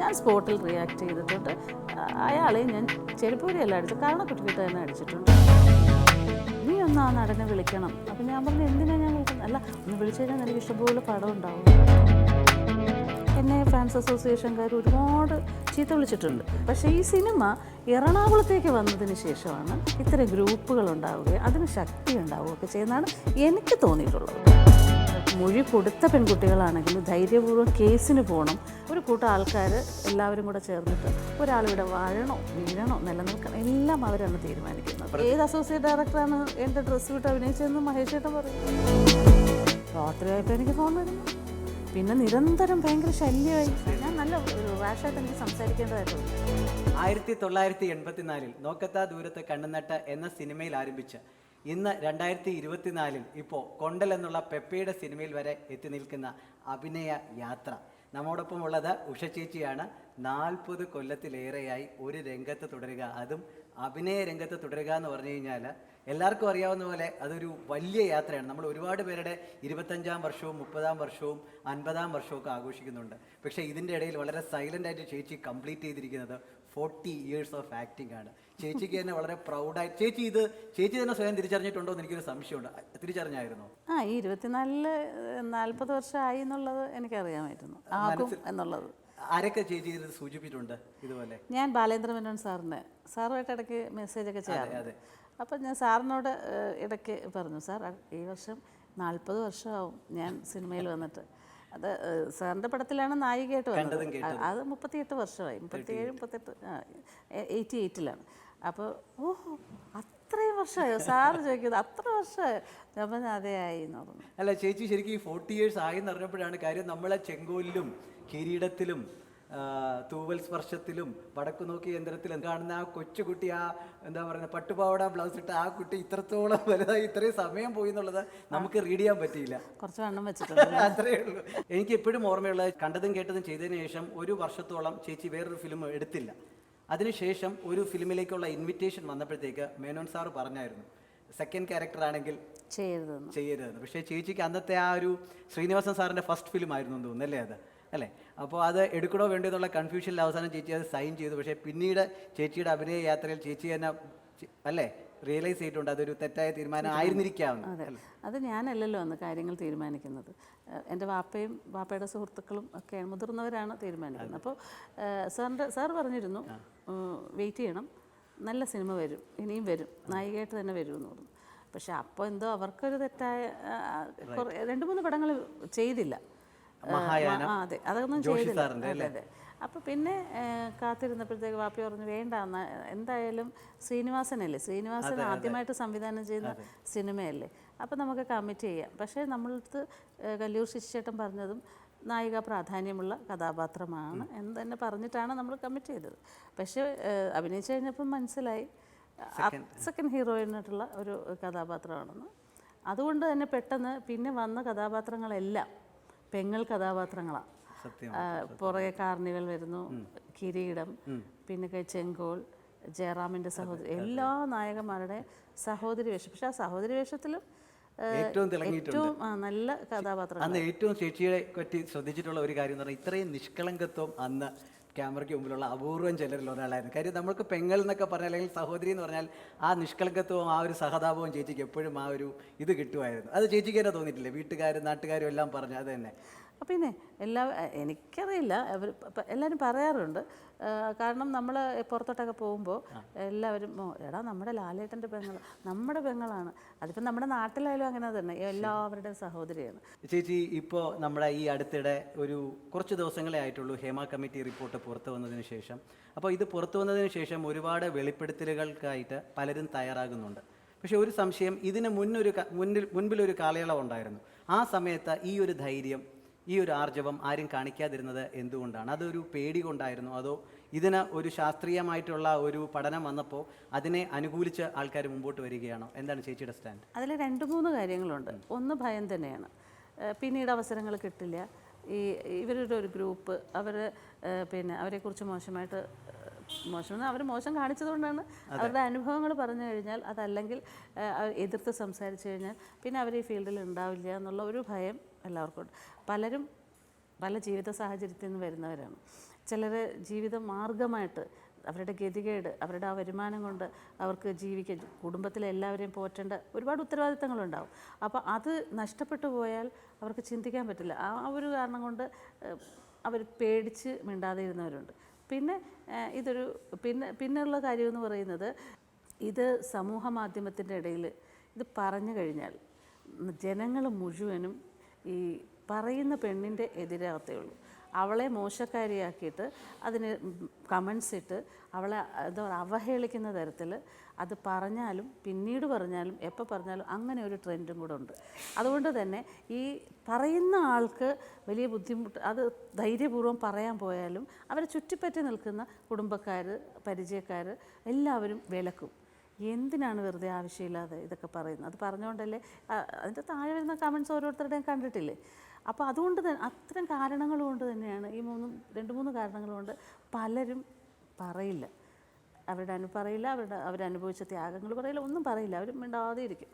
ഞാൻ സ്പോട്ടിൽ റിയാക്ട് ചെയ്തിട്ടുണ്ട്. അയാളെ ഞാൻ ചെരുപ്പൂരിയല്ല അടിച്ചത് കാരണക്കുട്ടിക്കിട്ട് തന്നെ അടിച്ചിട്ടുണ്ട്. നീ ഒന്ന് ആ നടനെ വിളിക്കണം. അപ്പം ഞാൻ പറഞ്ഞു എന്തിനാ ഞാൻ വിളിക്കുന്നത് അല്ല ഒന്ന് വിളിച്ചു കഴിഞ്ഞാൽ നിനക്ക് ഇഷ്ടംപോലെ പടം ഉണ്ടാവും. എന്നെ ഫാൻസ് അസോസിയേഷൻകാർ ഒരുപാട് ചീത്ത വിളിച്ചിട്ടുണ്ട്. പക്ഷേ ഈ സിനിമ എറണാകുളത്തേക്ക് വന്നതിന് ശേഷമാണ് ഇത്തരം ഗ്രൂപ്പുകൾ ഉണ്ടാവുകയും അതിന് ശക്തി ഉണ്ടാവുകയൊക്കെ ചെയ്യുന്നതാണ് എനിക്ക് തോന്നിയിട്ടുള്ളത്. മൊഴി കൊടുത്ത പെൺകുട്ടികളാണെങ്കിലും ധൈര്യപൂർവം കേസിന് പോകണം. ഒരു കൂട്ടം ആൾക്കാർ എല്ലാവരും കൂടെ ചേർന്നിട്ട് ഒരാളിവിടെ വാഴണോ വീഴണോ നിലനിൽക്കണം എല്ലാം അവരാണ് തീരുമാനിക്കുന്നത്. ഏത് അസോസിയേറ്റ് ഡയറക്ടറാണ് എന്റെ ഡ്രസ്സ് വിട്ട് അഭിനയിച്ചതെന്ന് മഹേഷ് ചേട്ടൻ പറയും. രാത്രിയായപ്പോൾ എനിക്ക് ഫോൺ വരുന്നു പിന്നെ നിരന്തരം ഭയങ്കര ശല്യമായി. ഞാൻ നല്ല ഒരു റാഷായിട്ട് എനിക്ക് സംസാരിക്കേണ്ടതായിട്ടുണ്ട്. ആയിരത്തി തൊള്ളായിരത്തി എൺപത്തിനാലിൽ നോക്കത്താ ദൂരത്ത് കണ്ണുനട്ട എന്ന സിനിമയിൽ ആരംഭിച്ച് ഇന്ന് രണ്ടായിരത്തി ഇരുപത്തിനാലിൽ ഇപ്പോൾ കൊണ്ടൽ എന്നുള്ള പെപ്പയുടെ സിനിമയിൽ വരെ എത്തി നിൽക്കുന്ന അഭിനയ യാത്ര. നമ്മോടൊപ്പം ഉള്ളത് ഉഷ ചേച്ചിയാണ്. നാൽപ്പത് കൊല്ലത്തിലേറെയായി ഒരു രംഗത്ത് തുടരുക. അതും അഭിനയ രംഗത്ത് തുടരുക എന്ന് പറഞ്ഞു കഴിഞ്ഞാൽ എല്ലാവർക്കും അറിയാവുന്ന പോലെ അതൊരു വലിയ യാത്രയാണ്. നമ്മൾ ഒരുപാട് പേരുടെ ഇരുപത്തഞ്ചാം വർഷവും മുപ്പതാം വർഷവും അൻപതാം വർഷവും ആഘോഷിക്കുന്നുണ്ട്. പക്ഷേ ഇതിന്റെ ഇടയിൽ വളരെ സൈലന്റ് ആയിട്ട് ചേച്ചി കംപ്ലീറ്റ് ചെയ്തിരിക്കുന്നത് ഫോർട്ടി ഇയേഴ്സ് ഓഫ് ആക്ടിംഗ് ആണ്. ചേച്ചിക്ക് തന്നെ വളരെ പ്രൗഡായി ചേച്ചി ഇത് ചേച്ചി തന്നെ സ്വയം തിരിച്ചറിഞ്ഞിട്ടുണ്ടോ എന്ന് എനിക്കൊരു സംശയമുണ്ട്. തിരിച്ചറിഞ്ഞായിരുന്നോ? ആ ഈ ഇരുപത്തിനാലിൽ നാൽപ്പത് വർഷമായി എന്നുള്ളത് എനിക്കറിയാമായിരുന്നു. ആകും എന്നുള്ളത്. ആരൊക്കെ ചേച്ചി ഇത് സൂചിപ്പിച്ചിട്ടുണ്ട് ഇതുപോലെ? ഞാൻ ബാലേന്ദ്ര മേനോൻ സാറിന്. സാറുമായിട്ട് ഇടയ്ക്ക് മെസ്സേജൊക്കെ ചെയ്യാറുണ്ട് അപ്പം ഞാൻ സാറിനോട് ഇടയ്ക്ക് പറഞ്ഞു സാർ ഈ വർഷം നാൽപ്പത് വർഷമാവും ഞാൻ സിനിമയിൽ വന്നിട്ട്. അത് സാറിന്റെ പടത്തിലാണ് നായികയായിട്ട് വന്നത്. അത് മുപ്പത്തിയെട്ട് വർഷമായി. മുപ്പത്തിയേഴ് മുപ്പത്തെട്ട് എയ്റ്റി എയ്റ്റിലാണ് അപ്പോൾ ഓഹോ അത്രയും വർഷമായോ? സാറ് ചോദിക്കുന്നത് അത്ര വർഷമായോ? ഞാൻ പറഞ്ഞു അതേ ആയി എന്ന് പറഞ്ഞു. അല്ല ചേച്ചി ശരിക്കും ഈ ഫോർട്ടി ഇയേഴ്സ് ആയി എന്ന് അറിഞ്ഞപ്പോഴാണ് കാര്യം നമ്മളെ ചെങ്കോലിലും കിരീടത്തിലും തൂവൽ സ്പർശത്തിലും വടക്കു നോക്കി യന്ത്രത്തിലും കാണുന്ന ആ കൊച്ചുകുട്ടി ആ എന്താ പറയുക പട്ടുപാവട ബ്ലൗസ് ഇട്ട ആ കുട്ടി ഇത്രത്തോളം വലുതായി ഇത്രയും സമയം പോയി എന്നുള്ളത് നമുക്ക് റീഡ് ചെയ്യാൻ പറ്റിയില്ല. കുറച്ച് വണ്ണം വെച്ചിട്ടുണ്ട്. അത്രേ ഉള്ളൂ. എനിക്ക് എപ്പോഴും ഓർമ്മയുള്ളത് കണ്ടതും കേട്ടതും ചെയ്തതിനു ശേഷം ഒരു വർഷത്തോളം ചേച്ചി വേറൊരു ഫിലിം എടുത്തില്ല. അതിനുശേഷം ഒരു ഫിലിമിലേക്കുള്ള ഇൻവിറ്റേഷൻ വന്നപ്പോഴത്തേക്ക് മേനോൻ സാർ പറഞ്ഞായിരുന്നു. സെക്കൻഡ് ക്യാരക്ടർ ആണെങ്കിൽ ചെയ്യരുതെന്ന്. പക്ഷേ ചേച്ചിക്ക് അന്നത്തെ ആ ഒരു ശ്രീനിവാസൻ സാറിന്റെ ഫസ്റ്റ് ഫിലിം ആയിരുന്നു എന്ന് തോന്നുന്നു അല്ലേ അത്? അല്ലേ? അപ്പോൾ അത് എടുക്കണോ വേണ്ടോ എന്നുള്ള കൺഫ്യൂഷനിൽ അവസാനം ചേച്ചി അത് സൈൻ ചെയ്തു. പക്ഷേ പിന്നീട് ചേച്ചിയുടെ അഭിനയ യാത്രയിൽ ചേച്ചി തന്നെ അല്ലേ? റിയലൈസ് ചെയ്തിട്ടുണ്ട്. അതൊരു തെറ്റായ തീരുമാനം ആയിരുന്നിരിക്കാവുന്ന അതെ. അത് ഞാനല്ലല്ലോ അന്ന് കാര്യങ്ങൾ തീരുമാനിക്കുന്നത്. എന്റെ വാപ്പയും വാപ്പയുടെ സുഹൃത്തുക്കളും ഒക്കെ മുതിർന്നവരാണ് തീരുമാനിക്കുന്നത്. അപ്പോൾ സാറിന്റെ സാർ പറഞ്ഞിരുന്നു വെയിറ്റ് ചെയ്യണം നല്ല സിനിമ വരും ഇനിയും വരും നായികയായിട്ട് തന്നെ വരുമെന്ന് പറഞ്ഞു. പക്ഷെ അപ്പോൾ എന്തോ അവർക്കൊരു തെറ്റായ രണ്ട് മൂന്ന് പടങ്ങൾ ചെയ്തില്ല. അതെ അതൊന്നും ചെയ്തില്ല. അതെ. അപ്പോൾ പിന്നെ കാത്തിരുന്നപ്പോഴത്തേക്ക് വാപ്പി പറഞ്ഞു വേണ്ട എന്തായാലും ശ്രീനിവാസനല്ലേ? ശ്രീനിവാസൻ ആദ്യമായിട്ട് സംവിധാനം ചെയ്യുന്ന സിനിമയല്ലേ? അപ്പോൾ നമുക്ക് കമ്മിറ്റ് ചെയ്യാം. പക്ഷേ നമ്മളടുത്ത് കല്ലൂർ ശിശുചേട്ടൻ പറഞ്ഞതും നായിക പ്രാധാന്യമുള്ള കഥാപാത്രമാണ് എന്ന് തന്നെ പറഞ്ഞിട്ടാണ് നമ്മൾ കമ്മിറ്റ് ചെയ്തത്. പക്ഷേ അഭിനയിച്ചു കഴിഞ്ഞപ്പം മനസ്സിലായി. സെക്കൻഡ് ഹീറോയിനായിട്ടുള്ള ഒരു കഥാപാത്രമാണെന്ന്. അതുകൊണ്ട് തന്നെ പെട്ടെന്ന് പിന്നെ വന്ന കഥാപാത്രങ്ങളെല്ലാം പെങ്ങൾ കഥാപാത്രങ്ങളാണ്. പുറകെ കാർണിവൽ വരുന്നു കിരീടം പിന്നെ ചെങ്കോൾ ജയറാമിന്റെ സഹോദരി എല്ലാ നായകന്മാരുടെ സഹോദരി വേഷം. പക്ഷെ ആ സഹോദരി വേഷത്തിലും ഏറ്റവും തിളങ്ങിയിട്ടുണ്ട്. ഏറ്റവും നല്ല കഥാപാത്രം അന്ന് ഏറ്റവും ചേച്ചിയെ പറ്റി ശ്രദ്ധിച്ചിട്ടുള്ള ഒരു കാര്യം എന്ന് പറഞ്ഞാൽ ഇത്രയും നിഷ്കളങ്കത്വം അന്ന് ക്യാമറയ്ക്ക് മുമ്പിലുള്ള അപൂർവം ചിലരിൽ ഒരാളായിരുന്നു. കാര്യം നമ്മൾക്ക് പെങ്ങൾ എന്നൊക്കെ പറഞ്ഞാൽ അല്ലെങ്കിൽ സഹോദരി എന്ന് പറഞ്ഞാൽ ആ നിഷ്കളങ്കത്വവും ആ ഒരു സഹതാപവും ചേച്ചിക്ക് എപ്പോഴും ആ ഒരു ഇത് കിട്ടുമായിരുന്നു. അത് ചേച്ചിക്ക് തന്നെ തോന്നിയിട്ടില്ലേ? വീട്ടുകാരും നാട്ടുകാരും എല്ലാം പറഞ്ഞു അത് തന്നെ. പിന്നെ എല്ലാ എനിക്കറിയില്ല. അവർ എല്ലാവരും പറയാറുണ്ട്. കാരണം നമ്മൾ പുറത്തോട്ടൊക്കെ പോകുമ്പോൾ എല്ലാവരും "ഓ, എടാ നമ്മുടെ ലാലേട്ടന്റെ പെങ്ങൾ നമ്മുടെ പെങ്ങളാണ്. അതിപ്പോൾ നമ്മുടെ നാട്ടിലായാലും അങ്ങനെ തന്നെ എല്ലാവരുടെയും സഹോദരിയാണ്. ചേച്ചി ഇപ്പോൾ നമ്മുടെ ഈ അടുത്തിടെ ഒരു കുറച്ച് ദിവസങ്ങളെ ആയിട്ടുള്ളൂ ഹേമ കമ്മിറ്റി റിപ്പോർട്ട് പുറത്തു വന്നതിന് ശേഷം. അപ്പോൾ ഇത് പുറത്തു വന്നതിന് ശേഷം ഒരുപാട് വെളിപ്പെടുത്തലുകൾക്കായിട്ട് പലരും തയ്യാറാകുന്നുണ്ട്. പക്ഷെ ഒരു സംശയം ഇതിന് മുന്നൊരു മുന്നിൽ മുൻപിലൊരു കാലയളവ് ഉണ്ടായിരുന്നു ആ സമയത്ത് ഈ ഒരു ധൈര്യം ഈ ഒരു ആർജവം ആരും കാണിക്കാതിരുന്നത് എന്തുകൊണ്ടാണ്? അതൊരു പേടി കൊണ്ടായിരുന്നു. അതോ ഇതിന് ഒരു ശാസ്ത്രീയമായിട്ടുള്ള ഒരു പഠനം വന്നപ്പോൾ അതിനെ അനുകൂലിച്ച് ആൾക്കാർ മുമ്പോട്ട് വരികയാണോ? എന്താണ് ചേച്ചിയുടെ സ്റ്റാൻഡ്? അതിൽ രണ്ട് മൂന്ന് കാര്യങ്ങളുണ്ട്. ഒന്ന് ഭയം തന്നെയാണ്. പിന്നീട് അവസരങ്ങൾ കിട്ടില്ല. ഈ ഇവരുടെ ഒരു ഗ്രൂപ്പ് അവർ പിന്നെ അവരെക്കുറിച്ച് മോശമായിട്ട് മോശം അവർ മോശം കാണിച്ചതുകൊണ്ടാണ് അവരുടെ അനുഭവങ്ങൾ പറഞ്ഞു കഴിഞ്ഞാൽ അതല്ലെങ്കിൽ എതിർത്ത് സംസാരിച്ചു കഴിഞ്ഞാൽ പിന്നെ അവർ ഈ ഫീൽഡിൽ ഉണ്ടാവില്ല എന്നുള്ള ഒരു ഭയം എല്ലാവർക്കും പലരും പല ജീവിത സാഹചര്യത്തിൽ നിന്ന് വരുന്നവരാണ്. ചിലർ ജീവിത മാർഗമായിട്ട് അവരുടെ ഗതികേട് അവരുടെ ആ വരുമാനം കൊണ്ട് അവർക്ക് ജീവിക്കാൻ കുടുംബത്തിലെ എല്ലാവരെയും പോറ്റേണ്ട ഒരുപാട് ഉത്തരവാദിത്തങ്ങളുണ്ടാവും. അപ്പോൾ അത് നഷ്ടപ്പെട്ടു പോയാൽ അവർക്ക് ചിന്തിക്കാൻ പറ്റില്ല. ആ ഒരു കാരണം കൊണ്ട് അവർ പേടിച്ച് മിണ്ടാതെ ഇരുന്നവരുണ്ട്. പിന്നെ ഇതൊരു പിന്നെ പിന്നെയുള്ള കാര്യമെന്ന് പറയുന്നത് ഇത് സമൂഹ മാധ്യമത്തിന്റെ ഇടയിൽ ഇത് പറഞ്ഞു കഴിഞ്ഞാൽ ജനങ്ങൾ മുഴുവനും ഈ പറയുന്ന പെണ്ണിന്റെ എതിരാകത്തേ ഉള്ളൂ. അവളെ മോശക്കാരിയാക്കിയിട്ട് അതിന് കമൻസ് ഇട്ട് അവളെ എന്താ പറയുക അവഹേളിക്കുന്ന തരത്തിൽ അത് പറഞ്ഞാലും പിന്നീട് പറഞ്ഞാലും എപ്പോൾ പറഞ്ഞാലും അങ്ങനെ ഒരു ട്രെൻഡും കൂടെ ഉണ്ട്. അതുകൊണ്ട് തന്നെ ഈ പറയുന്ന ആൾക്ക് വലിയ ബുദ്ധിമുട്ട് അത് ധൈര്യപൂർവം പറയാൻ പോയാലും അവരെ ചുറ്റിപ്പറ്റി നിൽക്കുന്ന കുടുംബക്കാർ പരിചയക്കാർ എല്ലാവരും വിലക്കും. എന്തിനാണ് വെറുതെ ആവശ്യമില്ലാതെ ഇതൊക്കെ പറയുന്നത്? അത് പറഞ്ഞുകൊണ്ടല്ലേ അതിന്റെ താഴെ വരുന്ന കമൻസ് ഓരോരുത്തരുടെയും കണ്ടിട്ടില്ലേ? അപ്പോൾ അതുകൊണ്ട് തന്നെ അത്തരം കാരണങ്ങൾ കൊണ്ട് തന്നെയാണ് ഈ മൂന്ന് രണ്ട് മൂന്ന് കാരണങ്ങൾ കൊണ്ട് പലരും പറയില്ല. അവരുടെ അനു പറയില്ല അവരുടെ അവരനുഭവിച്ച ത്യാഗങ്ങൾ പറയില്ല ഒന്നും പറയില്ല അവർ മിണ്ടാതെ ഇരിക്കും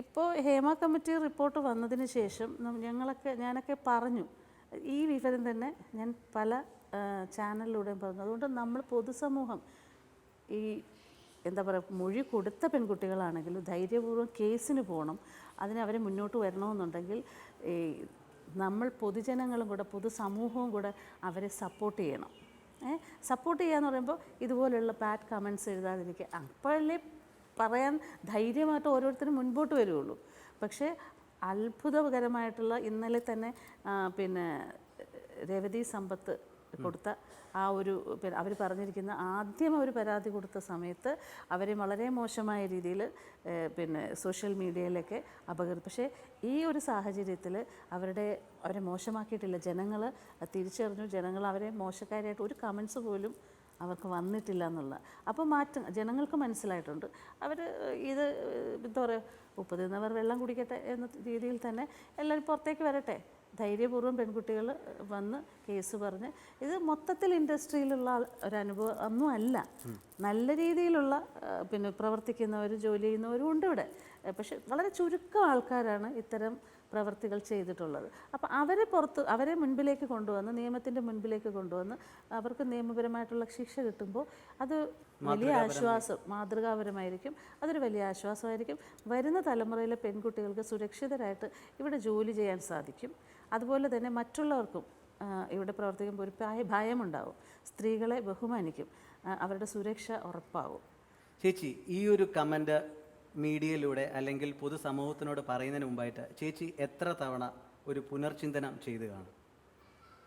ഇപ്പോൾ ഹേമ കമ്മിറ്റി റിപ്പോർട്ട് വന്നതിന് ശേഷം ഞങ്ങളൊക്കെ ഞാനൊക്കെ പറഞ്ഞു ഈ വിവരം തന്നെ ഞാൻ പല ചാനലിലൂടെയും പറഞ്ഞു. അതുകൊണ്ട് നമ്മൾ പൊതുസമൂഹം ഈ എന്താ പറയുക മൊഴി കൊടുത്ത പെൺകുട്ടികളാണെങ്കിലും ധൈര്യപൂർവം കേസിന് പോകണം. അതിന് അവരെ മുന്നോട്ട് വരണമെന്നുണ്ടെങ്കിൽ നമ്മൾ പൊതുജനങ്ങളും കൂടെ പൊതുസമൂഹവും കൂടെ അവരെ സപ്പോർട്ട് ചെയ്യണം. സപ്പോർട്ട് ചെയ്യാന്ന് പറയുമ്പോൾ ഇതുപോലുള്ള ബാഡ് കമൻസ് എഴുതാതിരിക്കുക. അപ്പോഴല്ലേ പറയാൻ ധൈര്യമായിട്ട് ഓരോരുത്തരും മുൻപോട്ട് വരുള്ളൂ. പക്ഷേ അത്ഭുതകരമായിട്ടുള്ള ഇന്നലെ തന്നെ പിന്നെ രവതി സമ്പത്ത് കൊടുത്ത ആ ഒരു അവർ പറഞ്ഞിരിക്കുന്ന ആദ്യം അവർ പരാതി കൊടുത്ത സമയത്ത് അവരെ വളരെ മോശമായ രീതിയിൽ പിന്നെ സോഷ്യൽ മീഡിയയിലൊക്കെ അപകടം പക്ഷേ ഈ ഒരു സാഹചര്യത്തിൽ അവരുടെ അവരെ മോശമാക്കിയിട്ടില്ല. ജനങ്ങൾ തിരിച്ചറിഞ്ഞു ജനങ്ങൾ അവരെ മോശക്കാരായിട്ട് ഒരു കമൻസ് പോലും അവർക്ക് വന്നിട്ടില്ല എന്നുള്ള. അപ്പോൾ മാറ്റം ജനങ്ങൾക്ക് മനസ്സിലായിട്ടുണ്ട്. അവർ ഇത് എന്താ പറയുക ഉപ്പ് തിന്നവർ വെള്ളം കുടിക്കട്ടെ എന്ന രീതിയിൽ തന്നെ എല്ലാവരും പുറത്തേക്ക് വരട്ടെ. ധൈര്യപൂർവം പെൺകുട്ടികൾ വന്ന് കേസ് പറഞ്ഞ് ഇത് മൊത്തത്തിൽ ഇൻഡസ്ട്രിയിലുള്ള ഒരനുഭവം ഒന്നും അല്ല. നല്ല രീതിയിലുള്ള പിന്നെ പ്രവർത്തിക്കുന്നവരും ജോലി ചെയ്യുന്നവരും ഉണ്ട് ഇവിടെ. പക്ഷെ വളരെ ചുരുക്കം ആൾക്കാരാണ് ഇത്തരം പ്രവർത്തികൾ ചെയ്തിട്ടുള്ളത്. അപ്പോൾ അവരെ പുറത്ത് അവരെ മുൻപിലേക്ക് കൊണ്ടുവന്ന് നിയമത്തിന്റെ മുൻപിലേക്ക് കൊണ്ടുവന്ന് അവർക്ക് നിയമപരമായിട്ടുള്ള ശിക്ഷ കിട്ടുമ്പോൾ അത് വലിയ ആശ്വാസം മാതൃകാപരമായിരിക്കും. അതൊരു വലിയ ആശ്വാസമായിരിക്കും. വരുന്ന തലമുറയിലെ പെൺകുട്ടികൾക്ക് സുരക്ഷിതരായിട്ട് ഇവിടെ ജോലി ചെയ്യാൻ സാധിക്കും. അതുപോലെ തന്നെ മറ്റുള്ളവർക്കും ഇവിടെ പ്രവർത്തിക്കുമ്പോൾ ഒരു ഭയ ഭയമുണ്ടാവും. സ്ത്രീകളെ ബഹുമാനിക്കും. അവരുടെ സുരക്ഷ ഉറപ്പാവും. ചേച്ചി ഈ ഒരു കമന്റ് മീഡിയയിലൂടെ അല്ലെങ്കിൽ പൊതുസമൂഹത്തിനോട് പറയുന്നതിന് മുമ്പായിട്ട് ചേച്ചി എത്ര തവണ ഒരു പുനർചിന്തനം ചെയ്ത് കാണും?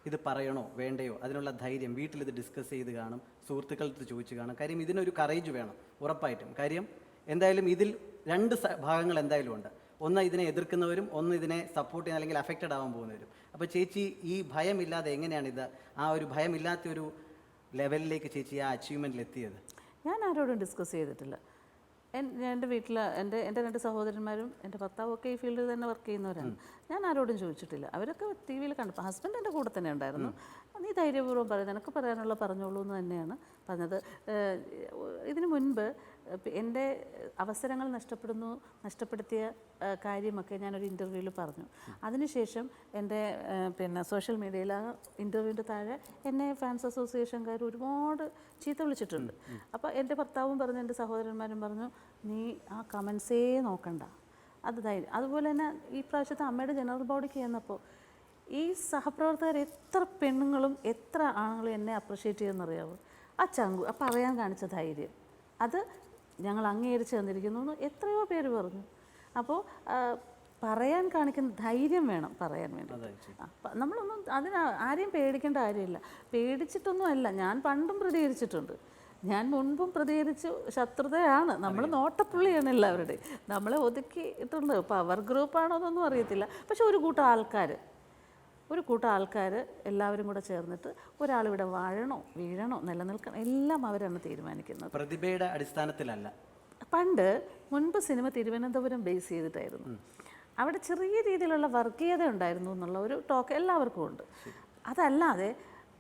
ഇത് പറയണോ വേണ്ടയോ? അതിനുള്ള ധൈര്യം വീട്ടിൽ ഇത് ഡിസ്കസ് ചെയ്ത് കാണും സുഹൃത്തുക്കളടുത്ത് ചോദിച്ചു കാണും. കാര്യം ഇതിനൊരു കറേജ് വേണം ഉറപ്പായിട്ടും. കാര്യം എന്തായാലും ഇതിൽ രണ്ട് ഭാഗങ്ങൾ എന്തായാലും ഉണ്ട്. ഒന്ന് ഇതിനെ എതിർക്കുന്നവരും ഒന്ന് ഇതിനെ സപ്പോർട്ട് ചെയ്യുന്ന അല്ലെങ്കിൽ അഫക്റ്റഡ് ആവാൻ പോകുന്നവരും. അപ്പോൾ ചേച്ചി ഈ ഭയമില്ലാതെ എങ്ങനെയാണ് ഇത് ആ ഒരു ഭയമില്ലാത്ത ഒരു ലെവലിലേക്ക് ചേച്ചി ആ അച്ചീവ്മെന്റിൽ എത്തിയത്? ഞാൻ ആരോടും ഡിസ്കസ് ചെയ്തിട്ടില്ല. എന്റെ വീട്ടിൽ എന്റെ എന്റെ രണ്ട് സഹോദരന്മാരും എന്റെ ഭർത്താവും ഒക്കെ ഈ ഫീൽഡിൽ തന്നെ വർക്ക് ചെയ്യുന്നവരാണ്. ഞാൻ ആരോടും ചോദിച്ചിട്ടില്ല. അവരൊക്കെ ടി വിയിൽ കണ്ടപ്പോൾ ഹസ്ബൻഡ് എന്റെ കൂടെ തന്നെ ഉണ്ടായിരുന്നു. നീ ധൈര്യപൂർവം പറയുന്നത് എനിക്ക് പറയാനുള്ള പറഞ്ഞോളൂ എന്ന് തന്നെയാണ് പറഞ്ഞത്. ഇതിനു മുൻപ് എന്റെ അവസരങ്ങൾ നഷ്ടപ്പെടുന്നു നഷ്ടപ്പെടുത്തിയ കാര്യമൊക്കെ ഞാനൊരു ഇന്റർവ്യൂവിൽ പറഞ്ഞു. അതിനുശേഷം എന്റെ പിന്നെ സോഷ്യൽ മീഡിയയിൽ ആ ഇന്റർവ്യൂവിന്റെ താഴെ എന്നെ ഫാൻസ് അസോസിയേഷൻകാർ ഒരുപാട് ചീത്ത വിളിച്ചിട്ടുണ്ട്. അപ്പോൾ എന്റെ ഭർത്താവും പറഞ്ഞു എന്റെ സഹോദരന്മാരും പറഞ്ഞു നീ ആ കമൻസേ നോക്കണ്ട. അത് ധൈര്യം അതുപോലെ തന്നെ ഈ പ്രാവശ്യത്തെ അമ്മയുടെ ജനറൽ ബോഡിക്ക് ചെന്നപ്പോൾ ഈ സഹപ്രവർത്തകർ എത്ര പെണ്ണുങ്ങളും എത്ര ആണുങ്ങളും എന്നെ അപ്രിഷ്യേറ്റ് ചെയ്യുമെന്നറിയാവോ? ആ ചങ്കു ആ പറയാൻ കാണിച്ച ധൈര്യം. അത് ഞങ്ങൾ അംഗീകരിച്ച് തന്നിരിക്കുന്നു എന്ന് എത്രയോ പേര് പറഞ്ഞു. അപ്പോൾ പറയാൻ കാണിക്കുന്ന ധൈര്യം വേണം പറയാൻ വേണ്ടി. നമ്മളൊന്നും അതിന് ആരെയും പേടിക്കേണ്ട കാര്യമില്ല. പേടിച്ചിട്ടൊന്നും അല്ല ഞാൻ പണ്ടും പ്രതികരിച്ചിട്ടുണ്ട്. ഞാൻ മുൻപും പ്രതികരിച്ച് ശത്രുതയാണ്. നമ്മൾ നോട്ടപ്പുള്ളിയാണ് എല്ലാവരുടെയും. നമ്മളെ ഒതുക്കിയിട്ടുണ്ട്. പവർ ഗ്രൂപ്പാണോ എന്നൊന്നും അറിയത്തില്ല. പക്ഷെ ഒരു കൂട്ടം ആൾക്കാർ ഒരു കൂട്ടം ആൾക്കാർ എല്ലാവരും കൂടെ ചേർന്നിട്ട് ഒരാളിവിടെ വാഴണോ വീഴണോ നിലനിൽക്കണം എല്ലാം അവരാണ് തീരുമാനിക്കുന്നത്. പ്രതിഭയുടെ അടിസ്ഥാനത്തിലല്ല. പണ്ട് മുൻപ് സിനിമ തിരുവനന്തപുരം ബേസ് ചെയ്തിട്ടായിരുന്നു. അവിടെ ചെറിയ രീതിയിലുള്ള വർഗീയത ഉണ്ടായിരുന്നു എന്നുള്ള ഒരു ടോക്ക് എല്ലാവർക്കും ഉണ്ട്. അതല്ലാതെ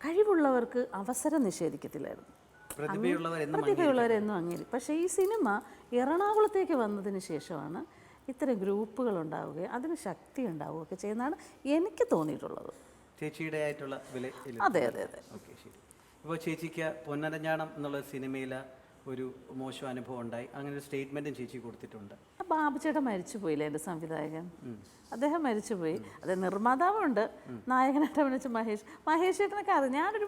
കഴിവുള്ളവർക്ക് അവസരം നിഷേധിക്കത്തില്ലായിരുന്നു. പ്രതിഭയുള്ളവരെന്നും അങ്ങനെ പക്ഷേ ഈ സിനിമ എറണാകുളത്തേക്ക് വന്നതിന് ശേഷമാണ് ഇത്തരം ഗ്രൂപ്പുകൾ ഉണ്ടാവുകയും അതിന് ശക്തി ഉണ്ടാവുകയൊക്കെ ചെയ്യുന്നതാണ് എനിക്ക് തോന്നിയിട്ടുള്ളത്. ചേച്ചിയുടെ ആയിട്ടുള്ള വില അതെ അതെ അതെ. ഓക്കെ ശരി. ഇപ്പോൾ ചേച്ചിക്ക് പൊന്നരഞ്ഞാണം എന്നുള്ള സിനിമയിൽ ഒരു മോശം അനുഭവം ഉണ്ടായി. അങ്ങനെ ഒരു സ്റ്റേറ്റ്മെന്റും ചേച്ചി കൊടുത്തിട്ടുണ്ട്. ആ ബാബുചേട്ടൻ മരിച്ചു പോയില്ലേ എന്റെ സംവിധായകൻ? അദ്ദേഹം മരിച്ചുപോയി. അത് നിർമ്മാതാവുണ്ട്. നായകനായിട്ട് അഭിനയിച്ച മഹേഷ്. മഹേഷ് ചേട്ടനൊക്കെ അറിയാം. ഞാനൊരു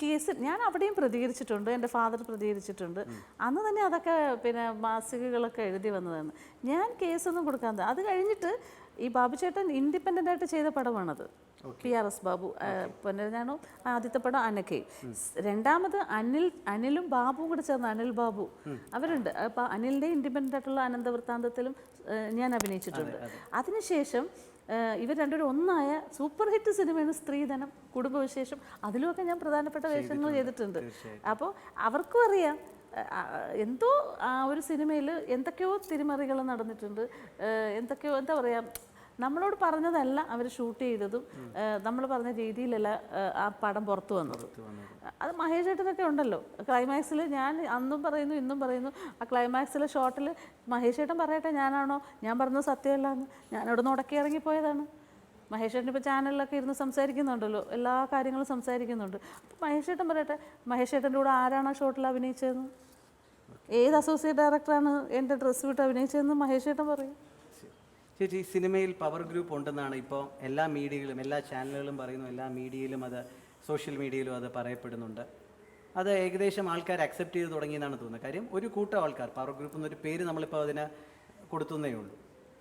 കേസ് ഞാൻ അവിടെയും പ്രതികരിച്ചിട്ടുണ്ട് എന്റെ ഫാദർ പ്രതികരിച്ചിട്ടുണ്ട്. അന്ന് തന്നെ അതൊക്കെ പിന്നെ മാസികകളൊക്കെ എഴുതി വന്നതാണ്. ഞാൻ കേസൊന്നും കൊടുക്കാൻ അത് കഴിഞ്ഞിട്ട് ഈ ബാബുചേട്ടൻ ഇൻഡിപെൻഡന്റ് ആയിട്ട് ചെയ്ത പടമാണത്. പി ആർ എസ് ബാബു പുനരഞ്ഞാണോ ആദ്യത്തെ പടം അനക്കയും രണ്ടാമത് അനിൽ അനിലും ബാബുവും കൂടെ ചേർന്ന് അനിൽ ബാബു. അവരുണ്ട്. അപ്പോൾ അനിലിന്റെ ഇൻഡിപെൻഡന്റ് ആയിട്ടുള്ള അനന്തവൃത്താന്തത്തിലും ഞാൻ അഭിനയിച്ചിട്ടുണ്ട്. അതിനുശേഷം ഇവർ രണ്ടുപേരും ഒന്നായ സൂപ്പർ ഹിറ്റ് സിനിമയാണ് സ്ത്രീധനം കുടുംബവിശേഷം. അതിലുമൊക്കെ ഞാൻ പ്രധാനപ്പെട്ട വേഷങ്ങൾ ചെയ്തിട്ടുണ്ട്. അപ്പോൾ അവർക്കും അറിയാം എന്തോ ആ ഒരു സിനിമയിൽ എന്തൊക്കെയോ തിരിമറികൾ നടന്നിട്ടുണ്ട്. എന്തൊക്കെയോ എന്താ പറയുക നമ്മളോട് പറഞ്ഞതല്ല അവർ ഷൂട്ട് ചെയ്തതും നമ്മൾ പറഞ്ഞ രീതിയിലല്ല ആ പടം പുറത്തു വന്നത്. അത് മഹേഷ് ചേട്ടനൊക്കെ ഉണ്ടല്ലോ. ക്ലൈമാക്സിൽ ഞാൻ അന്നും പറയുന്നു ഇന്നും പറയുന്നു ആ ക്ലൈമാക്സിലെ ഷോട്ടിൽ മഹേഷ് ചേട്ടൻ പറയട്ടെ ഞാനാണോ? ഞാൻ പറഞ്ഞത് സത്യമല്ല എന്ന് ഞാൻ അവിടെ നിന്ന് ഉടക്കി ഇറങ്ങിപ്പോയതാണ്. മഹേഷ് ചേട്ടൻ ഇപ്പോൾ ചാനലിലൊക്കെ ഇരുന്ന് സംസാരിക്കുന്നുണ്ടല്ലോ എല്ലാ കാര്യങ്ങളും സംസാരിക്കുന്നുണ്ട്. അപ്പോൾ മഹേഷ് ചേട്ടൻ പറയട്ടെ മഹേഷ് ചേട്ടന്റെ കൂടെ ആരാണ് ആ ഷോട്ടിൽ അഭിനയിച്ചതെന്ന്? ഏത് അസോസിയേറ്റ് ഡയറക്ടറാണ് എന്റെ ഡ്രസ്സ് വിട്ട് അഭിനയിച്ചതെന്ന് മഹേഷ് ചേട്ടൻ പറയും. ചേച്ചി സിനിമയിൽ പവർ ഗ്രൂപ്പ് ഉണ്ടെന്നാണ് ഇപ്പോൾ എല്ലാ മീഡിയയിലും എല്ലാ ചാനലുകളും പറയുന്നു എല്ലാ മീഡിയയിലും അത് സോഷ്യൽ മീഡിയയിലും അത് പറയപ്പെടുന്നുണ്ട്. അത് ഏകദേശം ആൾക്കാർ അക്സെപ്റ്റ് ചെയ്ത് തുടങ്ങിയെന്നാണ് തോന്നുന്നത്. കാര്യം ഒരു കൂട്ടം ആൾക്കാർ പവർ ഗ്രൂപ്പ് എന്നൊരു പേര് നമ്മളിപ്പോൾ അതിന് കൊടുത്തുന്നേ ഉള്ളൂ.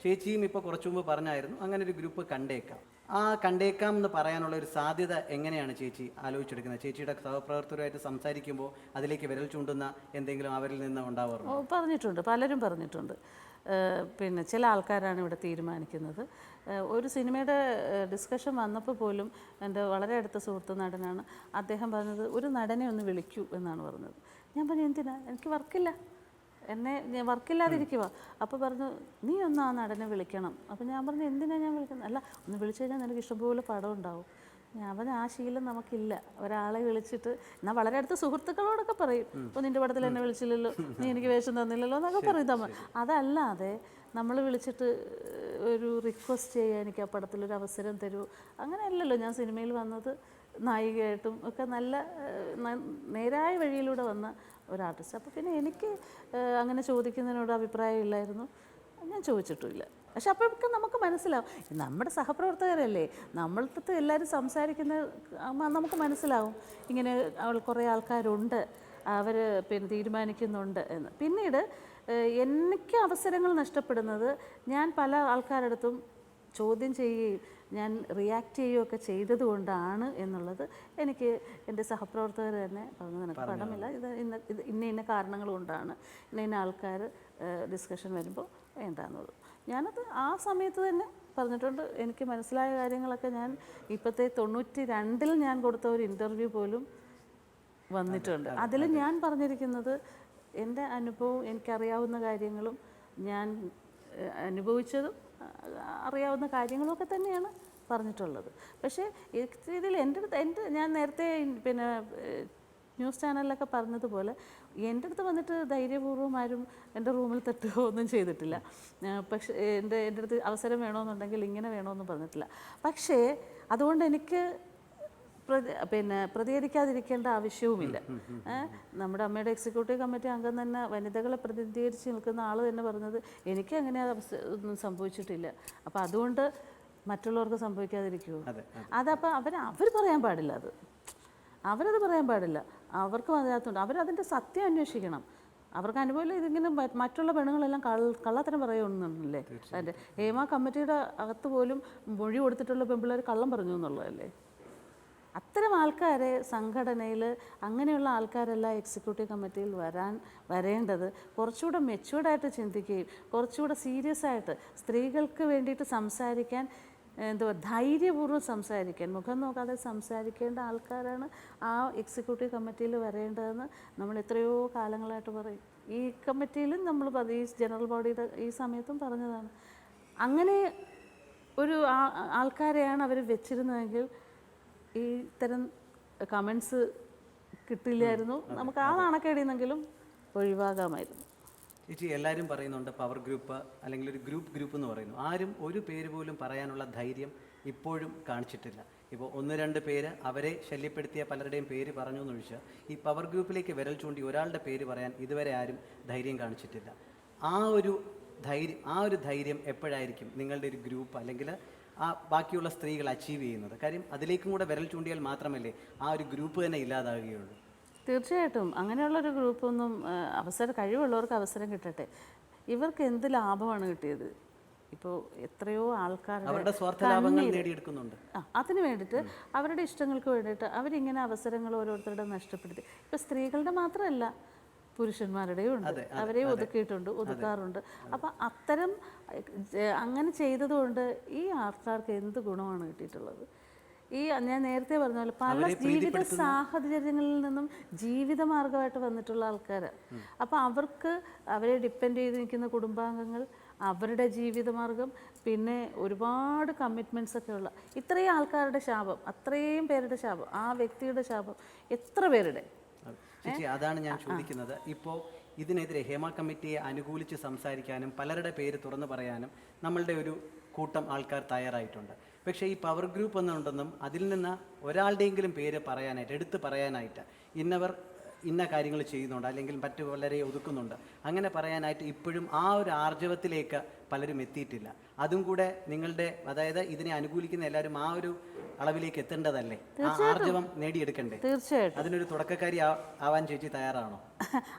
ചേച്ചിയും ഇപ്പോൾ കുറച്ചു മുമ്പ് പറഞ്ഞായിരുന്നു അങ്ങനെ ഒരു ഗ്രൂപ്പ് കണ്ടേക്കാം. ആ കണ്ടേക്കാം എന്ന് പറയാനുള്ള ഒരു സാധ്യത എങ്ങനെയാണ് ചേച്ചി ആലോചിച്ചെടുക്കുന്നത്? ചേച്ചിയുടെ സഹപ്രവർത്തകരുമായിട്ട് സംസാരിക്കുമ്പോൾ അതിലേക്ക് വിരൽ ചൂണ്ടുന്ന എന്തെങ്കിലും അവരിൽ നിന്ന് ഉണ്ടാവാറുണ്ടോ? പറഞ്ഞിട്ടുണ്ട്. പലരും പറഞ്ഞിട്ടുണ്ട്. പിന്നെ ചില ആൾക്കാരാണ് ഇവിടെ തീരുമാനിക്കുന്നത്. ഒരു സിനിമയുടെ ഡിസ്കഷൻ വന്നപ്പോൾ പോലും എന്റെ വളരെ അടുത്ത സുഹൃത്ത് നടനാണ് അദ്ദേഹം പറഞ്ഞത് ഒരു നടനെ ഒന്ന് വിളിക്കൂ എന്നാണ് പറഞ്ഞത്. ഞാൻ പറഞ്ഞു എന്തിനാ? എനിക്ക് വർക്കില്ല. എന്നെ ഞാൻ വർക്കില്ലാതിരിക്കുക അപ്പോൾ പറഞ്ഞു നീ ഒന്ന് ആ നടനെ വിളിക്കണം. അപ്പോൾ ഞാൻ പറഞ്ഞു എന്തിനാ ഞാൻ വിളിക്കുന്നത്? അല്ല ഒന്ന് വിളിച്ചു കഴിഞ്ഞാൽ നിനക്ക് ഇഷ്ടംപോലെ പടം ഉണ്ടാവും. പറഞ്ഞു ആ ശീലം നമുക്കില്ല. ഒരാളെ വിളിച്ചിട്ട് എന്നാൽ വളരെ അടുത്ത സുഹൃത്തുക്കളോടൊക്കെ പറയും. ഇപ്പോൾ നിന്റെ പടത്തിൽ എന്നെ വിളിച്ചില്ലല്ലോ. നീ എനിക്ക് വേഷം തന്നില്ലല്ലോ എന്നൊക്കെ പറയും തമ്മ അതല്ലാതെ നമ്മൾ വിളിച്ചിട്ട് ഒരു റിക്വസ്റ്റ് ചെയ്യാൻ എനിക്ക് ആ പടത്തിലൊരു അവസരം തരൂ. അങ്ങനെയല്ലല്ലോ ഞാൻ സിനിമയിൽ വന്നത്. നായികയായിട്ടും ഒക്കെ നല്ല നേരായ വഴിയിലൂടെ വന്ന ഒരു ആർട്ടിസ്റ്റ് അപ്പോൾ പിന്നെ എനിക്ക് അങ്ങനെ ചോദിക്കുന്നതിനോട് അഭിപ്രായമില്ലായിരുന്നു. ഞാൻ ചോദിച്ചിട്ടുമില്ല. പക്ഷെ അപ്പോഴൊക്കെ നമുക്ക് മനസ്സിലാവും. നമ്മുടെ സഹപ്രവർത്തകരല്ലേ? നമ്മളടുത്ത് എല്ലാവരും സംസാരിക്കുന്ന നമുക്ക് മനസ്സിലാവും. ഇങ്ങനെ അവൾ കുറേ ആൾക്കാരുണ്ട്. അവർ പിന്നെ തീരുമാനിക്കുന്നുണ്ട് എന്ന്. പിന്നീട് എനിക്ക് അവസരങ്ങൾ നഷ്ടപ്പെടുന്നത് ഞാൻ പല ആൾക്കാരുടെ അടുത്തും ചോദ്യം ചെയ്യുകയും ഞാൻ റിയാക്ട് ചെയ്യുകയൊക്കെ ചെയ്തത് കൊണ്ടാണ് എന്നുള്ളത് എനിക്ക് എന്റെ സഹപ്രവർത്തകർ തന്നെ പറഞ്ഞു നിനക്ക് പടമില്ല ഇത് ഇന്ന ഇത് ഇന്ന ഇന്ന കാരണങ്ങൾ കൊണ്ടാണ് ഇന്ന ഇന്ന ആൾക്കാർ ഡിസ്കഷൻ വരുമ്പോൾ വേണ്ടാന്നുള്ളത്. ഞാനത് ആ സമയത്ത് തന്നെ പറഞ്ഞിട്ടുണ്ട്. എനിക്ക് മനസ്സിലായ കാര്യങ്ങളൊക്കെ ഞാൻ ഇപ്പോഴത്തെ തൊണ്ണൂറ്റി രണ്ടിൽ ഞാൻ കൊടുത്ത ഒരു ഇന്റർവ്യൂ പോലും വന്നിട്ടുണ്ട്. അതിൽ ഞാൻ പറഞ്ഞിരിക്കുന്നത് എന്റെ അനുഭവവും എനിക്കറിയാവുന്ന കാര്യങ്ങളും ഞാൻ അനുഭവിച്ചതും അറിയാവുന്ന കാര്യങ്ങളൊക്കെ തന്നെയാണ് പറഞ്ഞിട്ടുള്ളത്. പക്ഷേ ഇതിൽ എന്റെ അടുത്ത് എന്റെ ഞാൻ നേരത്തെ പിന്നെ ന്യൂസ് ചാനലിലൊക്കെ പറഞ്ഞതുപോലെ എന്റെ അടുത്ത് വന്നിട്ട് ധൈര്യപൂർവം ആരും എന്റെ റൂമിൽ തട്ടുകയോ ഒന്നും ചെയ്തിട്ടില്ല. പക്ഷേ എന്റെ എന്റെ അടുത്ത് അവസരം വേണമെന്നുണ്ടെങ്കിൽ ഇങ്ങനെ വേണമെന്നും പറഞ്ഞിട്ടില്ല. പക്ഷേ അതുകൊണ്ട് എനിക്ക് പിന്നെ പ്രതികരിക്കാതിരിക്കേണ്ട ആവശ്യവുമില്ല. നമ്മുടെ അമ്മയുടെ എക്സിക്യൂട്ടീവ് കമ്മിറ്റി അംഗം തന്നെ വനിതകളെ പ്രതിനിധീകരിച്ച് നിൽക്കുന്ന ആൾ തന്നെ പറഞ്ഞത് എനിക്ക് അങ്ങനെ ഒന്നും സംഭവിച്ചിട്ടില്ല. അപ്പോൾ അതുകൊണ്ട് മറ്റുള്ളവർക്ക് സംഭവിക്കാതിരിക്കുമോ അതെ അതപ്പോൾ അവർ അവർ പറയാൻ പാടില്ല അത്. അവരത് പറയാൻ പാടില്ല. അവർക്കും അതിനകത്തുണ്ട്. അവരതിന്റെ സത്യം അന്വേഷിക്കണം. അവർക്ക് അനുഭവമില്ല ഇതിങ്ങനെ മറ്റുള്ള പെണ്ണുങ്ങളെല്ലാം കള്ള കള്ളത്തരം പറയുന്നുണ്ടല്ലേ അതിന്റെ ഹേമ കമ്മിറ്റിയുടെ അകത്ത് പോലും മൊഴി കൊടുത്തിട്ടുള്ള പെൺപിള്ളേർ കള്ളം പറഞ്ഞു എന്നുള്ളതല്ലേ അത്തരം ആൾക്കാരെ സംഘടനയിൽ അങ്ങനെയുള്ള ആൾക്കാരെല്ലാം എക്സിക്യൂട്ടീവ് കമ്മിറ്റിയിൽ വരാൻ വരേണ്ടത്. കുറച്ചുകൂടെ മെച്യൂർഡായിട്ട് ചിന്തിക്കുകയും കുറച്ചുകൂടെ സീരിയസ് ആയിട്ട് സ്ത്രീകൾക്ക് വേണ്ടിയിട്ട് സംസാരിക്കാൻ എന്തുവാ ധൈര്യപൂർവം സംസാരിക്കാൻ മുഖം നോക്കാതെ സംസാരിക്കേണ്ട ആൾക്കാരാണ് ആ എക്സിക്യൂട്ടീവ് കമ്മിറ്റിയിൽ വരേണ്ടതെന്ന് നമ്മൾ എത്രയോ കാലങ്ങളായിട്ട് പറയും. ഈ കമ്മിറ്റിയിലും നമ്മൾ ഈ ജനറൽ ബോഡിയുടെ ഈ സമയത്തും പറഞ്ഞതാണ്. അങ്ങനെ ഒരു ആ- ആൾക്കാരെയാണ് അവർ വെച്ചിരുന്നതെങ്കിൽ ഈ ഇത്തരം കമൻസ് കിട്ടില്ലായിരുന്നു. നമുക്ക് ആ നാണക്കേടിയെന്നെങ്കിലും ഒഴിവാകാമായിരുന്നു. ചേച്ചി എല്ലാവരും പറയുന്നുണ്ട് പവർ ഗ്രൂപ്പ് അല്ലെങ്കിൽ ഒരു ഗ്രൂപ്പ് ഗ്രൂപ്പ് എന്ന് പറയുന്നു. ആരും ഒരു പേര് പോലും പറയാനുള്ള ധൈര്യം ഇപ്പോഴും കാണിച്ചിട്ടില്ല. ഇപ്പോൾ ഒന്ന് രണ്ട് പേര് അവരെ ശല്യപ്പെടുത്തിയ പലരുടെയും പേര് പറഞ്ഞു എന്ന് ഒഴിച്ച് ഈ പവർ ഗ്രൂപ്പിലേക്ക് വിരൽ ചൂണ്ടി ഒരാളുടെ പേര് പറയാൻ ഇതുവരെ ആരും ധൈര്യം കാണിച്ചിട്ടില്ല. ആ ഒരു ധൈര്യം ആ ഒരു ധൈര്യം എപ്പോഴായിരിക്കും നിങ്ങളുടെ ഒരു ഗ്രൂപ്പ് അല്ലെങ്കിൽ ആ ബാക്കിയുള്ള സ്ത്രീകൾ അച്ചീവ് ചെയ്യുന്നത്? കാര്യം അതിലേക്കും കൂടെ വിരൽ ചൂണ്ടിയാൽ മാത്രമല്ലേ ആ ഒരു ഗ്രൂപ്പ് തന്നെ ഇല്ലാതാകുകയുള്ളൂ. തീർച്ചയായിട്ടും. അങ്ങനെയുള്ളൊരു ഗ്രൂപ്പൊന്നും അവസരം കഴിവുള്ളവർക്ക് അവസരം കിട്ടട്ടെ. ഇവർക്ക് എന്ത് ലാഭമാണ് കിട്ടിയത്? ഇപ്പോൾ എത്രയോ ആൾക്കാരുടെ നേടിയെടുക്കുന്നുണ്ട്. അതിന് വേണ്ടിയിട്ട് അവരുടെ ഇഷ്ടങ്ങൾക്ക് വേണ്ടിയിട്ട് അവരിങ്ങനെ അവസരങ്ങൾ ഓരോരുത്തരുടെ നഷ്ടപ്പെടുത്തി. ഇപ്പം സ്ത്രീകളുടെ മാത്രമല്ല പുരുഷന്മാരുടെയും ഉണ്ട്. അവരെയും ഒതുക്കിയിട്ടുണ്ട് ഒതുക്കാറുണ്ട്. അപ്പം അത്തരം അങ്ങനെ ചെയ്തതുകൊണ്ട് ഈ ആൾക്കാർക്ക് എന്ത് ഗുണമാണ് കിട്ടിയിട്ടുള്ളത്? ഈ ഞാൻ നേരത്തെ പറഞ്ഞ പോലെ പല ജീവിത സാഹചര്യങ്ങളിൽ നിന്നും ജീവിതമാർഗമായിട്ട് വന്നിട്ടുള്ള ആൾക്കാർ അപ്പോൾ അവർക്ക് അവരെ ഡിപ്പെൻഡ് ചെയ്ത് നിൽക്കുന്ന കുടുംബാംഗങ്ങൾ അവരുടെ ജീവിതമാർഗം പിന്നെ ഒരുപാട് കമ്മിറ്റ്മെന്റ്സ് ഒക്കെ ഉള്ള ഇത്രയും ആൾക്കാരുടെ ശാപം അത്രയും പേരുടെ ശാപം ആ വ്യക്തിയുടെ ശാപം എത്ര പേരുടെ? അതെ. അതാണ് ഞാൻ ചോദിക്കുന്നത്. ഇപ്പോൾ ഇതിനെതിരെ ഹേമ കമ്മിറ്റിയെ അനുകൂലിച്ച് സംസാരിക്കാനും പലരുടെ പേര് തുറന്നു പറയാനും നമ്മളുടെ ഒരു കൂട്ടം ആൾക്കാർ തയ്യാറായിട്ടുണ്ട്. പക്ഷേ ഈ പവർ ഗ്രൂപ്പ് എന്നുണ്ടെന്നും അതിൽ നിന്ന് ഒരാളുടെയെങ്കിലും പേര് പറയാനായിട്ട് എടുത്ത് പറയാനായിട്ട് ഇന്നവർ ഇന്ന കാര്യങ്ങൾ ചെയ്യുന്നുണ്ട് അല്ലെങ്കിൽ മറ്റു വളരെ ഒതുക്കുന്നുണ്ട്. അങ്ങനെ പറയാനായിട്ട് ഇപ്പോഴും ആ ഒരു ആർജവത്തിലേക്ക് പലരും എത്തിയിട്ടില്ല. അതും കൂടെ നിങ്ങളുടെ അതായത് ഇതിനെ അനുകൂലിക്കുന്ന എല്ലാവരും ആ ഒരു അളവിലേക്ക് എത്തേണ്ടതല്ലേ? ആ ആർജവം നേടിയെടുക്കണ്ടേ? തീർച്ചയായിട്ടും. അതിനൊരു തുടക്കക്കാരി ആവാൻ ചേച്ചി തയ്യാറാണോ?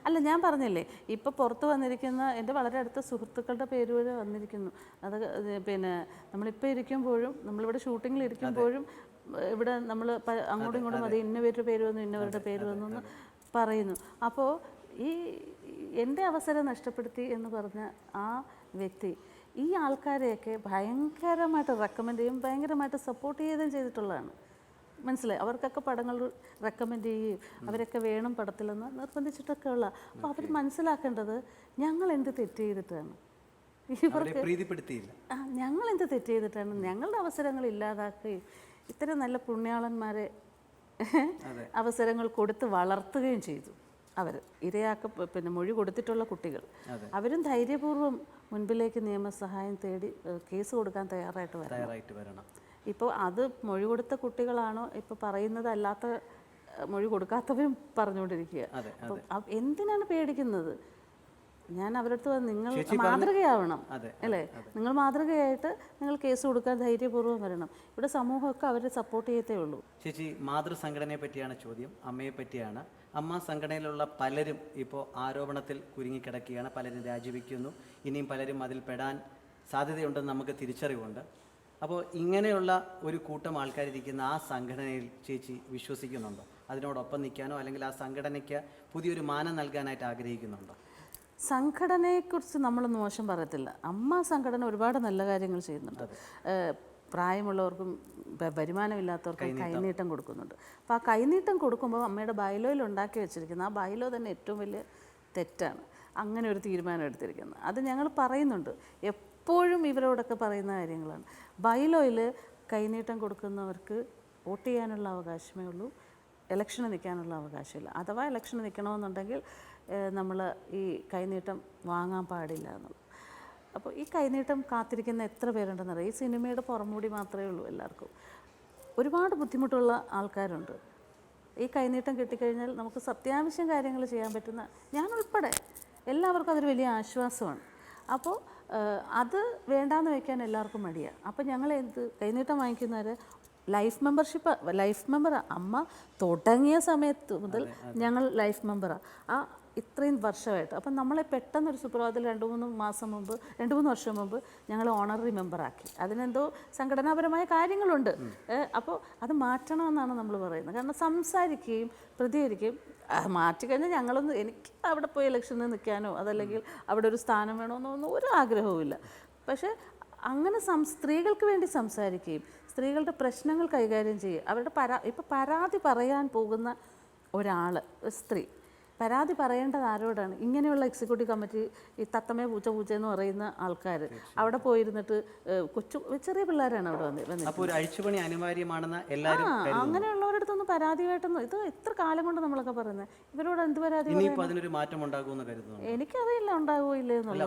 അല്ല ഞാൻ പറഞ്ഞില്ലേ ഇപ്പൊ പുറത്ത് വന്നിരിക്കുന്ന എന്റെ വളരെ അടുത്ത സുഹൃത്തുക്കളുടെ പേര് വരെ വന്നിരിക്കുന്നു. അത് പിന്നെ നമ്മളിപ്പോൾ ഇരിക്കുമ്പോഴും നമ്മളിവിടെ ഷൂട്ടിങ്ങിൽ ഇരിക്കുമ്പോഴും ഇവിടെ നമ്മൾ അങ്ങോട്ടും ഇങ്ങോട്ടും അത്. ഇന്നവരുടെ പേര് വന്നു ഇന്നവരുടെ പേര് വന്നു പറയുന്നു. അപ്പോൾ ഈ എന്റെ അവസരം നഷ്ടപ്പെടുത്തി എന്ന് പറഞ്ഞ ആ വ്യക്തി ഈ ആൾക്കാരെയൊക്കെ ഭയങ്കരമായിട്ട് റെക്കമെൻഡ് ചെയ്യും ഭയങ്കരമായിട്ട് സപ്പോർട്ട് ചെയ്യുകയും ചെയ്തിട്ടുള്ളതാണ്. മനസ്സിലായി? അവർക്കൊക്കെ പടങ്ങൾ റെക്കമെൻഡ് ചെയ്യുകയും അവരൊക്കെ വേണം പടത്തിലെന്ന് നിർബന്ധിച്ചിട്ടൊക്കെ ഉള്ള. അപ്പോൾ അവർ മനസ്സിലാക്കേണ്ടത് ഞങ്ങൾ എന്ത് തെറ്റ് ചെയ്തിട്ടാണ്? ഇവർക്ക് ഞങ്ങൾ എന്ത് തെറ്റ് ചെയ്തിട്ടാണ്? ഞങ്ങളുടെ അവസരങ്ങൾ ഇല്ലാതാക്കുകയും ഇത്തരം നല്ല പുണ്യാളന്മാരെ അവസരങ്ങൾ കൊടുത്ത് വളർത്തുകയും ചെയ്തു. അവർ ഇരയാക്ക പിന്നെ മൊഴി കൊടുത്തിട്ടുള്ള കുട്ടികൾ. അവരും ധൈര്യപൂർവം മുൻപിലേക്ക് നിയമസഹായം തേടി കേസ് കൊടുക്കാൻ തയ്യാറായിട്ട് തയ്യാറായിട്ട് വരണം. ഇപ്പോൾ അത് മൊഴി കൊടുത്ത കുട്ടികളാണോ ഇപ്പോൾ പറയുന്നത് അല്ലാത്ത മൊഴി കൊടുക്കാത്തവരും പറഞ്ഞുകൊണ്ടിരിക്കുക അപ്പം എന്തിനാണ് പേടിക്കുന്നത്? ഞാൻ അവരടുത്ത് നിങ്ങൾ മാതൃകയാവണം. അതെ, അല്ലേ? നിങ്ങൾ മാതൃകയായിട്ട് നിങ്ങൾ കേസ് കൊടുക്കാൻ ധൈര്യപൂർവം വരണം. ഇവിടെ സമൂഹമൊക്കെ അവരെ സപ്പോർട്ട് ചെയ്യത്തേ ഉള്ളൂ. ചേച്ചി മാതൃസംഘടനയെ പറ്റിയാണ് ചോദ്യം അമ്മയെ പറ്റിയാണ്. അമ്മ സംഘടനയിലുള്ള പലരും ഇപ്പോൾ ആരോപണത്തിൽ കുരുങ്ങിക്കിടക്കുകയാണ് പലരും രാജിവെക്കുന്നു. ഇനിയും പലരും അതിൽ പെടാൻ സാധ്യതയുണ്ടെന്ന് നമുക്ക് തിരിച്ചറിവുണ്ട്. അപ്പോൾ ഇങ്ങനെയുള്ള ഒരു കൂട്ടം ആൾക്കാരിരിക്കുന്ന ആ സംഘടനയിൽ ചേച്ചി വിശ്വസിക്കുന്നുണ്ടോ? അതിനോടൊപ്പം നിൽക്കാനോ അല്ലെങ്കിൽ ആ സംഘടനയ്ക്ക് പുതിയൊരു മാനം നൽകാനായിട്ട് ആഗ്രഹിക്കുന്നുണ്ടോ? സംഘടനയെക്കുറിച്ച് നമ്മൾ മോശം പറയത്തില്ല. അമ്മ സംഘടന ഒരുപാട് നല്ല കാര്യങ്ങൾ ചെയ്യുന്നുണ്ട്. പ്രായമുള്ളവർക്കും വരുമാനമില്ലാത്തവർക്കും കൈനീട്ടം. കൊടുക്കുന്നുണ്ട്. അപ്പോൾ ആ കൈനീട്ടം കൊടുക്കുമ്പോൾ അമ്മയുടെ ബൈലോയിൽ ഉണ്ടാക്കി വെച്ചിരിക്കുന്ന ആ ബൈലോ തന്നെ ഏറ്റവും വലിയ തെറ്റാണ്. അങ്ങനെ ഒരു തീരുമാനം എടുത്തിരിക്കുന്നത്. അത് ഞങ്ങൾ പറയുന്നുണ്ട്. എപ്പോഴും ഇവരോടൊക്കെ പറയുന്ന കാര്യങ്ങളാണ്. ബൈലോയിൽ കൈനീട്ടം കൊടുക്കുന്നവർക്ക് വോട്ട് ചെയ്യാനുള്ള അവകാശമേ ഉള്ളൂ. ഇലക്ഷന് നിൽക്കാനുള്ള അവകാശമില്ല. അഥവാ ഇലക്ഷന് നിൽക്കണമെന്നുണ്ടെങ്കിൽ നമ്മൾ ഈ കൈനീട്ടം വാങ്ങാൻ പാടില്ല എന്നുള്ളത് അപ്പോൾ ഈ കൈനീട്ടം കാത്തിരിക്കുന്ന എത്ര പേരുണ്ടെന്നറിയാം ഈ സിനിമയുടെ പുറംമൂടി മാത്രമേ ഉള്ളൂ എല്ലാവർക്കും. ഒരുപാട് ബുദ്ധിമുട്ടുള്ള ആൾക്കാരുണ്ട്. ഈ കൈനീട്ടം കിട്ടിക്കഴിഞ്ഞാൽ നമുക്ക് സത്യാവശ്യം കാര്യങ്ങൾ ചെയ്യാൻ പറ്റുന്ന ഞാൻ ഉൾപ്പെടെ എല്ലാവർക്കും അതൊരു വലിയ ആശ്വാസമാണ്. അപ്പോൾ അത് വേണ്ടാന്ന് വയ്ക്കാൻ എല്ലാവർക്കും മടിയാണ് അപ്പോൾ ഞങ്ങൾ എന്ത് കൈനീട്ടം വാങ്ങിക്കുന്നവർ ലൈഫ് മെമ്പർഷിപ്പ് ലൈഫ് മെമ്പറാണ് അമ്മ തുടങ്ങിയ സമയത്ത് മുതൽ ഞങ്ങൾ ലൈഫ് മെമ്പറാണ് ആ ഇത്രയും വർഷമായിട്ട്. അപ്പം നമ്മളെ പെട്ടെന്നൊരു സുപ്രഭാതത്തിൽ രണ്ട് മൂന്ന് മാസം മുമ്പ് രണ്ട് മൂന്ന് വർഷം മുമ്പ് ഞങ്ങൾ ഓണററി മെമ്പറാക്കി. അതിനെന്തോ സംഘടനാപരമായ കാര്യങ്ങളുണ്ട്. അപ്പോൾ അത് മാറ്റണമെന്നാണ് നമ്മൾ പറയുന്നത്. കാരണം സംസാരിക്കുകയും പ്രതികരിക്കുകയും മാറ്റിക്കഴിഞ്ഞാൽ ഞങ്ങളൊന്നും എനിക്ക് അവിടെ പോയി ഇലക്ഷനിൽ നിൽക്കാനോ അതല്ലെങ്കിൽ അവിടെ ഒരു സ്ഥാനം വേണമെന്നോ ഒന്നും ഒരു ആഗ്രഹവുമില്ല. പക്ഷേ അങ്ങനെ സം സ്ത്രീകൾക്ക് വേണ്ടി സംസാരിക്കുകയും സ്ത്രീകളുടെ പ്രശ്നങ്ങൾ കൈകാര്യം ചെയ്യുക അവരുടെ പരാ ഇപ്പം പരാതി പറയാൻ പോകുന്ന ഒരാൾ സ്ത്രീ പരാതി പറയേണ്ടത് ആരോടാണ്? ഇങ്ങനെയുള്ള എക്സിക്യൂട്ടീവ് കമ്മിറ്റി ഈ തത്തമേ പൂച്ച പൂച്ച എന്ന് പറയുന്ന ആൾക്കാർ അവിടെ പോയിരുന്നിട്ട് കൊച്ചു ചെറിയ പിള്ളേരാണ് അവിടെ വന്ന് അഴിച്ചുപണി അനിവാര്യമാണെന്ന് എല്ലാവരും അങ്ങനെയുള്ളവരടുത്തൊന്നും പരാതിയായിട്ടൊന്നും ഇത് എത്ര കാലം കൊണ്ട് നമ്മളൊക്കെ പറയുന്നത് ഇവരോട് എന്ത് പരാതി എനിക്കറിയില്ല ഉണ്ടാകുമോ ഇല്ലേ എന്നുള്ളത്.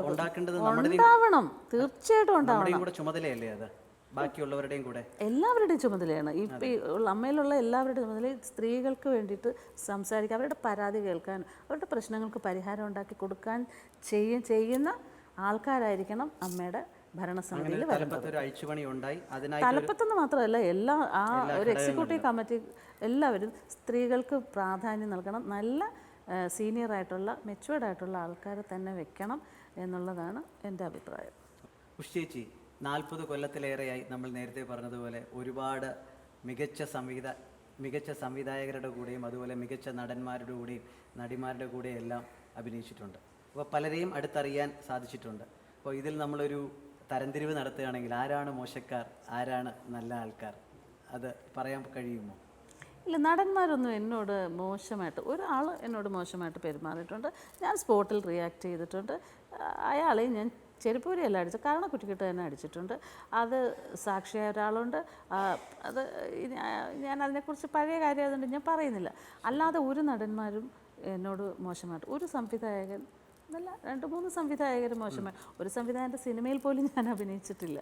ഉണ്ടാവണം. തീർച്ചയായിട്ടും ഉണ്ടാവണം. ചുമതലയല്ലേ അത്? ബാക്കിയുള്ളവരുടെയും കൂടെ. എല്ലാവരുടെയും ചുമതലയാണ്. ഇപ്പം ഈ അമ്മയിലുള്ള എല്ലാവരുടെയും ചുമതല സ്ത്രീകൾക്ക് വേണ്ടിയിട്ട് സംസാരിക്കുക. അവരുടെ പരാതി കേൾക്കാൻ അവരുടെ പ്രശ്നങ്ങൾക്ക് പരിഹാരം ഉണ്ടാക്കി കൊടുക്കാൻ ചെയ്യ ചെയ്യുന്ന ആൾക്കാരായിരിക്കണം അമ്മയുടെ ഭരണസമിതിയിൽ തലപ്പത്തെന്ന് മാത്രമല്ല എല്ലാ ആ ഒരു എക്സിക്യൂട്ടീവ് കമ്മിറ്റി എല്ലാവരും സ്ത്രീകൾക്ക് പ്രാധാന്യം നൽകണം. നല്ല സീനിയർ ആയിട്ടുള്ള മെച്ചുവേർഡ് ആയിട്ടുള്ള ആൾക്കാരെ തന്നെ വെക്കണം എന്നുള്ളതാണ് എന്റെ അഭിപ്രായം. ഉഷ് നാൽപ്പത് കൊല്ലത്തിലേറെയായി നമ്മൾ നേരത്തെ പറഞ്ഞതുപോലെ ഒരുപാട് മികച്ച സംവിധ മികച്ച സംവിധായകരുടെ കൂടെയും അതുപോലെ മികച്ച നടന്മാരുടെ കൂടെയും നടിമാരുടെ കൂടെയും എല്ലാം അഭിനയിച്ചിട്ടുണ്ട്. അപ്പോൾ പലരെയും അടുത്തറിയാൻ സാധിച്ചിട്ടുണ്ട്. അപ്പോൾ ഇതിൽ നമ്മളൊരു തരംതിരിവ് നടത്തുകയാണെങ്കിൽ ആരാണ് മോശക്കാർ ആരാണ് നല്ല ആൾക്കാർ? അത് പറയാൻ കഴിയുമോ? ഇല്ല നടന്മാരൊന്നും എന്നോട് മോശമായിട്ട് ഒരാൾ എന്നോട് മോശമായിട്ട് പെരുമാറിയിട്ടുണ്ട്. ഞാൻ സ്പോട്ടിൽ റിയാക്ട് ചെയ്തിട്ടുണ്ട്. അയാളെ ഞാൻ ചെരുപ്പൂരിയല്ല അടിച്ചത്. കരണക്കുറ്റിക്കിട്ട് തന്നെ അടിച്ചിട്ടുണ്ട്. അത് സാക്ഷിയായ ഒരാളുണ്ട്. അത് ഞാൻ അതിനെക്കുറിച്ച് പഴയ കാര്യം ആയതുകൊണ്ട് ഞാൻ പറയുന്നില്ല. അല്ലാതെ ഒരു നടന്മാരും എന്നോട് മോശമായിട്ട് ഒരു സംവിധായകൻ നല്ല രണ്ട് മൂന്ന് സംവിധായകർ മോശമായി. ഒരു സംവിധായകന്റെ സിനിമയിൽ പോലും ഞാൻ അഭിനയിച്ചിട്ടില്ല.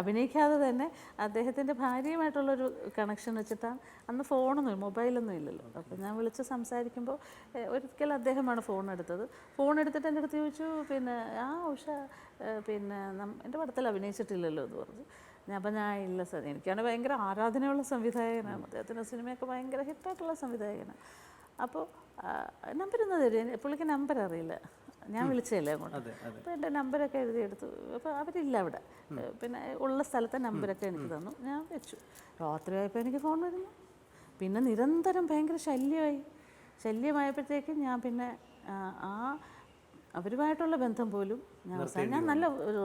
അഭിനയിക്കാതെ തന്നെ അദ്ദേഹത്തിന്റെ ഭാര്യയുമായിട്ടുള്ളൊരു കണക്ഷൻ വെച്ചിട്ടാണ് അന്ന് ഫോണൊന്നും മൊബൈലൊന്നും ഇല്ലല്ലോ. അപ്പോൾ ഞാൻ വിളിച്ച് സംസാരിക്കുമ്പോൾ ഒരിക്കൽ അദ്ദേഹമാണ് ഫോൺ എടുത്തത് ഫോൺ എടുത്തിട്ട് എന്റെ അടുത്ത് ചോദിച്ചു പിന്നെ ആ ഉഷ പിന്നെ എന്റെ പടത്തിൽ അഭിനയിച്ചിട്ടില്ലല്ലോ എന്ന് പറഞ്ഞു. ഞാൻ അപ്പം ഞാൻ ഇല്ല സാർ എനിക്കാണ് ഭയങ്കര ആരാധനയുള്ള സംവിധായകനാണ്. അദ്ദേഹത്തിന്റെ സിനിമയൊക്കെ ഭയങ്കര ഹിറ്റായിട്ടുള്ള സംവിധായകനാണ്. അപ്പോൾ നമ്പർ ഒന്ന് തരും പുള്ളിക്ക് നമ്പർ അറിയില്ല ഞാൻ വിളിച്ചതല്ലേ അങ്ങോട്ട്. അപ്പോൾ എന്റെ നമ്പരൊക്കെ എഴുതിയെടുത്തു. അപ്പോൾ അവരില്ല അവിടെ. പിന്നെ ഉള്ള സ്ഥലത്തെ നമ്പരൊക്കെ എനിക്ക് തന്നു. ഞാൻ വെച്ചു. രാത്രി ആയപ്പോൾ എനിക്ക് ഫോൺ വരുന്നു. പിന്നെ നിരന്തരം ഭയങ്കര ശല്യമായി. ശല്യമായപ്പോഴത്തേക്കും ഞാൻ പിന്നെ ആ, ആ അവരുമായിട്ടുള്ള ബന്ധം പോലും ഞാൻ അവസാനം ഞാൻ നല്ല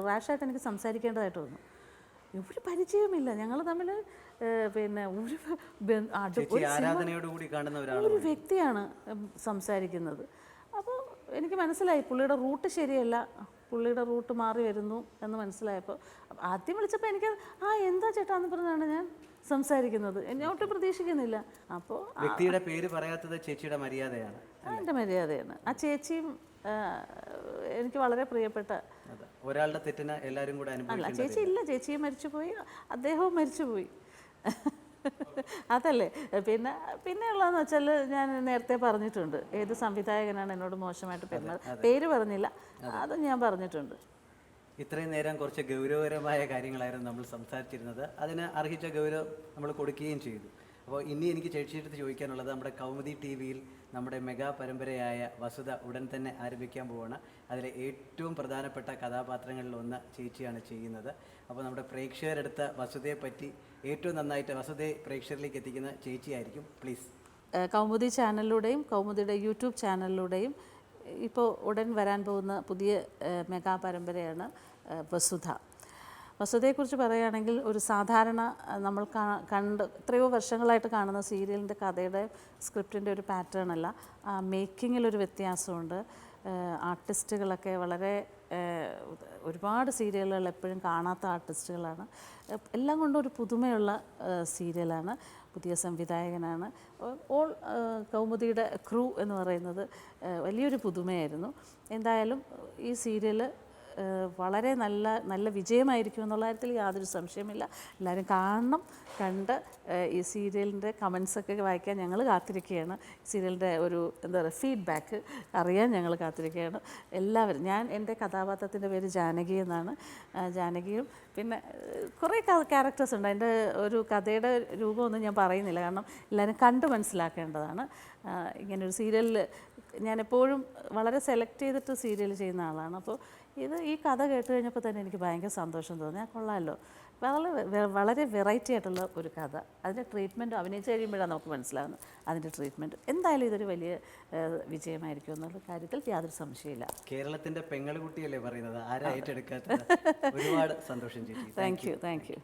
റാഷായിട്ട് എനിക്ക് സംസാരിക്കേണ്ടതായിട്ട് വന്നു. ഒരു പരിചയമില്ല ഞങ്ങൾ തമ്മിൽ പിന്നെ ഒരു ഒരു വ്യക്തിയാണ് സംസാരിക്കുന്നത്. അപ്പോൾ എനിക്ക് മനസ്സിലായി പുള്ളിയുടെ റൂട്ട് ശരിയല്ല പുള്ളിയുടെ റൂട്ട് മാറി വരുന്നു എന്ന് മനസ്സിലായപ്പോൾ ആദ്യം വിളിച്ചപ്പോൾ എനിക്ക് ആ എന്താ ചേട്ടാ എന്ന് പറഞ്ഞാണ് ഞാൻ സംസാരിക്കുന്നത്. എന്നെ ഒട്ടും പ്രതീക്ഷിക്കുന്നില്ല. അപ്പോൾ വ്യക്തിയുടെ പേര് പറയാത്തത് ചേച്ചിയുടെ മര്യാദയാണ് എന്റെ മര്യാദയാണ്. ആ ചേച്ചിയും എനിക്ക് വളരെ പ്രിയപ്പെട്ട ഒരാളുടെ തെറ്റിന് എല്ലാവരും കൂടെ അല്ല ചേച്ചി ഇല്ല. ചേച്ചിയും മരിച്ചുപോയി അദ്ദേഹവും മരിച്ചുപോയി. അതല്ലേ? പിന്നെ പിന്നെ ഉള്ളതെന്ന് വെച്ചാൽ ഞാൻ നേരത്തെ പറഞ്ഞിട്ടുണ്ട് ഏത് സംവിധായകനാണ് എന്നോട് മോശമായിട്ട് പെരുമാറുന്നത്. പേര് പറഞ്ഞില്ല അത്. ഞാൻ പറഞ്ഞിട്ടുണ്ട്. ഇത്രയും നേരം കുറച്ച് ഗൗരവകരമായ കാര്യങ്ങളായിരുന്നു നമ്മൾ സംസാരിച്ചിരുന്നത്. അതിന് അർഹിച്ച ഗൗരവം നമ്മൾ കൊടുക്കുകയും ചെയ്തു. അപ്പോൾ ഇനി എനിക്ക് ചേച്ചിയെടുത്ത് ചോദിക്കാനുള്ളത് നമ്മുടെ കൗമുദി ടി വിയിൽ നമ്മുടെ മെഗാ പരമ്പരയായ വസുത ഉടൻ തന്നെ ആരംഭിക്കാൻ പോവുകയാണ് അതിലെ ഏറ്റവും പ്രധാനപ്പെട്ട കഥാപാത്രങ്ങളിൽ ഒന്ന് ചേച്ചിയാണ് ചെയ്യുന്നത്. അപ്പോൾ നമ്മുടെ പ്രേക്ഷകരെടുത്ത വസുതയെ പറ്റി ഏറ്റവും നന്നായിട്ട് വസുതയെ പ്രേക്ഷകരിലേക്ക് എത്തിക്കുന്ന ചേച്ചിയായിരിക്കും പ്ലീസ്. കൗമുദി ചാനലിലൂടെയും കൗമുദിയുടെ യൂട്യൂബ് ചാനലിലൂടെയും ഇപ്പോൾ ഉടൻ വരാൻ പോകുന്ന പുതിയ മെഗാ പരമ്പരയാണ് വസുധ. വസുധയെക്കുറിച്ച് പറയുകയാണെങ്കിൽ ഒരു സാധാരണ നമ്മൾ കണ്ട് എത്രയോ വർഷങ്ങളായിട്ട് കാണുന്ന സീരിയലിന്റെ കഥയുടെ സ്ക്രിപ്റ്റിന്റെ ഒരു പാറ്റേൺ അല്ല. മേക്കിങ്ങിലൊരു വ്യത്യാസമുണ്ട്. ആർട്ടിസ്റ്റുകളൊക്കെ വളരെ ഒരുപാട് സീരിയലുകൾ എപ്പോഴും കാണാത്ത ആർട്ടിസ്റ്റുകളാണ്. എല്ലാം കൊണ്ടും ഒരു പുതുമയുള്ള സീരിയലാണ്. പുതിയ സംവിധായകനാണ്. ഓൾ കൗമുദിയുടെ ക്രൂ എന്ന് പറയുന്നത് വലിയൊരു പുതുമയായിരുന്നു. എന്തായാലും ഈ സീരിയൽ വളരെ നല്ല നല്ല വിജയമായിരിക്കും എന്നുള്ള കാര്യത്തിൽ യാതൊരു സംശയമില്ല എല്ലാവരും കാണണം കണ്ട് ഈ സീരിയലിന്റെ കമൻസൊക്കെ വായിക്കാൻ ഞങ്ങൾ കാത്തിരിക്കുകയാണ്. സീരിയലിന്റെ ഒരു എന്താ പറയുക ഫീഡ്ബാക്ക് അറിയാൻ ഞങ്ങൾ കാത്തിരിക്കുകയാണ്. എല്ലാവരും ഞാൻ എന്റെ കഥാപാത്രത്തിന്റെ പേര് ജാനകി എന്നാണ്. ജാനകിയും പിന്നെ കുറേ ക്യാരക്ടേഴ്സ് ഉണ്ട്. അതിന്റെ ഒരു കഥയുടെ രൂപമൊന്നും ഞാൻ പറയുന്നില്ല. കാരണം എല്ലാവരും കണ്ട് മനസ്സിലാക്കേണ്ടതാണ്. ഇങ്ങനൊരു സീരിയലിൽ ഞാൻ എപ്പോഴും വളരെ സെലക്ട് ചെയ്തിട്ട് സീരിയൽ ചെയ്യുന്ന ആളാണ്. അപ്പോൾ ഇത് ഈ കഥ കേട്ട് കഴിഞ്ഞപ്പോൾ തന്നെ എനിക്ക് ഭയങ്കര സന്തോഷം തോന്നി. ആ കൊള്ളാമല്ലോ വളരെ വളരെ വെറൈറ്റി ആയിട്ടുള്ള ഒരു കഥ. അതിന്റെ ട്രീറ്റ്മെന്റ് അഭിനയിച്ച് കഴിയുമ്പോഴാണ് നമുക്ക് മനസ്സിലാകുന്നത് അതിന്റെ ട്രീറ്റ്മെന്റ് എന്തായാലും ഇതൊരു വലിയ വിജയമായിരിക്കും എന്നുള്ള കാര്യത്തിൽ യാതൊരു സംശയമില്ല കേരളത്തിന്റെ പെങ്ങളുകുട്ടിയല്ലേ പറയുന്നത്? ആരാ എടുക്കാത്ത ഒരുപാട് സന്തോഷം ചെയ്തു താങ്ക് യു താങ്ക് യു